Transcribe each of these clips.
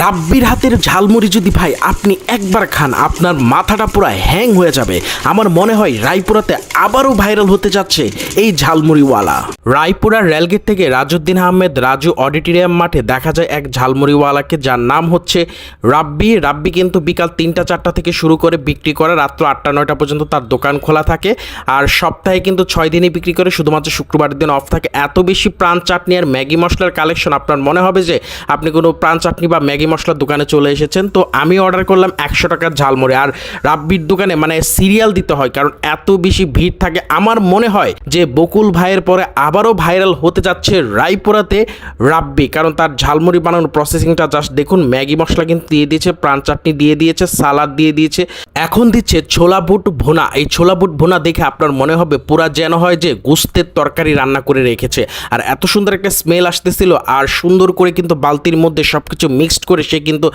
রাব্বির হাতের ঝালমুড়ি যদি ভাই আপনি একবার খান, আপনার মাথাটা পুরো হ্যাং হয়ে যাবে। আমার মনে হয় রায়পুরাতে আবারও ভাইরাল হতে যাচ্ছে এই ঝালমুড়িওয়ালা। রায়পুরার রেলগেট থেকে রাজউদ্দিন আহমেদ রাজু অডিটোরিয়াম মাঠে দেখা যায় এক ঝালমুড়িওয়ালাকে, যার নাম হচ্ছে রাব্বি। রাব্বি কিন্তু বিকাল তিনটা, চারটা থেকে শুরু করে বিক্রি করে রাত্র আটটা, নয়টা পর্যন্ত তার দোকান খোলা থাকে। আর সপ্তাহে কিন্তু ছয় দিনই বিক্রি করে, শুধুমাত্র শুক্রবারের দিন অফ থাকে। এত বেশি প্রাণ চাটনি আর ম্যাগি মশলার কালেকশন আপনার মনে হবে যে আপনি কোনো প্রাণ চাটনি বা ম্যাগি মশলার দোকানে চলে এসেছেন। তো আমি অর্ডার করলাম একশো টাকার ঝালমুড়ি। আর রাব্বির দোকানে মানে সিরিয়াল দিতে হয়, কারণ এত বেশি ভিড় থাকে। আমার মনে হয় যে বকুল ভাইয়ের পরে আবারও ভাইরাল হতে যাচ্ছে রায়পুরাতে রাব্বি। কারণ তার ঝালমুড়ি বানানোর প্রসেসিংটা জাস্ট দেখুন, ম্যাগি মশলা কিন্তু দিয়ে দিয়েছে, প্রাণ চাটনি দিয়ে দিয়েছে, সালাদ দিয়ে দিয়েছে। এখন দিচ্ছে ছোলা বুট ভোনা। এই ছোলা বুট ভোনা দেখে আপনার মনে হবে পুরা যেন হয় যে গুস্তের তরকারি রান্না করে রেখেছে। আর এত সুন্দর একটা স্মেল আসতেছিল, আর সুন্দর করে কিন্তু বালতির মধ্যে সব কিছু মিক্সড করে সে কিন্তু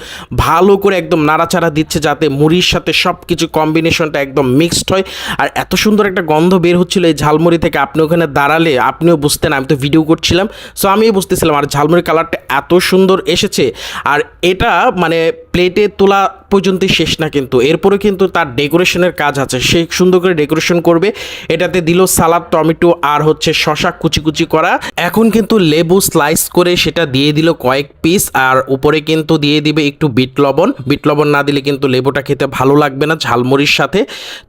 ভালো করে একদম নাড়াচাড়া দিচ্ছে যাতে মুড়ির সাথে সব কিছু কম্বিনেশনটা একদম মিক্সড হয়। আর এত সুন্দর একটা গন্ধ বের হচ্ছিল এই ঝালমুড়ি থেকে। আপনি ওখানে দাঁড়ালে আপনিও বুঝতেন, আমি তো ভিডিও করছিলাম। সো আমিও বুঝতেছিলাম, আর ঝালমুড়ির কালারটা এত সুন্দর এসেছে। আর এটা মানে প্লেটে তোলা পর্যন্তই শেষ না কিন্তু। এরপরে কিন্তু তার ডেকোরেশনের কাজ আছে। সে সুন্দর করে ডেকোরেশন করবে। এটাতে দিল সালাদ, টমেটো আর হচ্ছে শশা কুচি কুচি করা। এখন কিন্তু লেবু স্লাইস করে সেটা দিয়ে দিল কয়েক পিস আর উপরে কিন্তু দিয়ে দিবে একটু বিট লবণ। বিট লবণ না দিলে কিন্তু লেবুটা খেতে ভালো লাগবে না ঝালমুড়ির সাথে।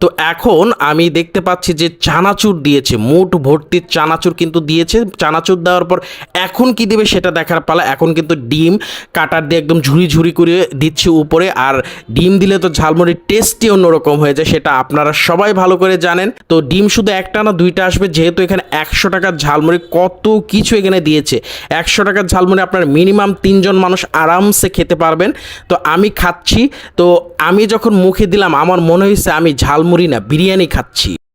তো এখন আমি দেখতে পাচ্ছি যে চানাচুর দিয়েছে। মুঠ ভর্তি চানাচুর কিন্তু দিয়েছে। চানাচুর দেওয়ার পর এখন কি দেবে সেটা দেখার পালা। এখন কিন্তু ডিম কাটার দিয়ে একদম ঝুড়ি ঝুড়ি করে দিচ্ছে উপরে। আর ডিম দিলে তো ঝালমুড়ির টেস্টই অন্যরকম হয়ে যায়, সেটা আপনারা সবাই ভালো করে জানেন। তো ডিম শুধু একটা না, দুইটা আসবে, যেহেতু এখানে একশো টাকার ঝালমুড়ি কত কিছু এখানে দিয়েছে। একশো টাকার ঝালমুড়ি আপনার মিনিমাম তিনজন মানুষ আরামসে খেতে পারবেন। তো আমি খাচ্ছি, তো আমি যখন মুখে দিলাম, আমার মনে হয়েছে আমি ঝালমুড়ি না, বিরিয়ানি খাচ্ছি।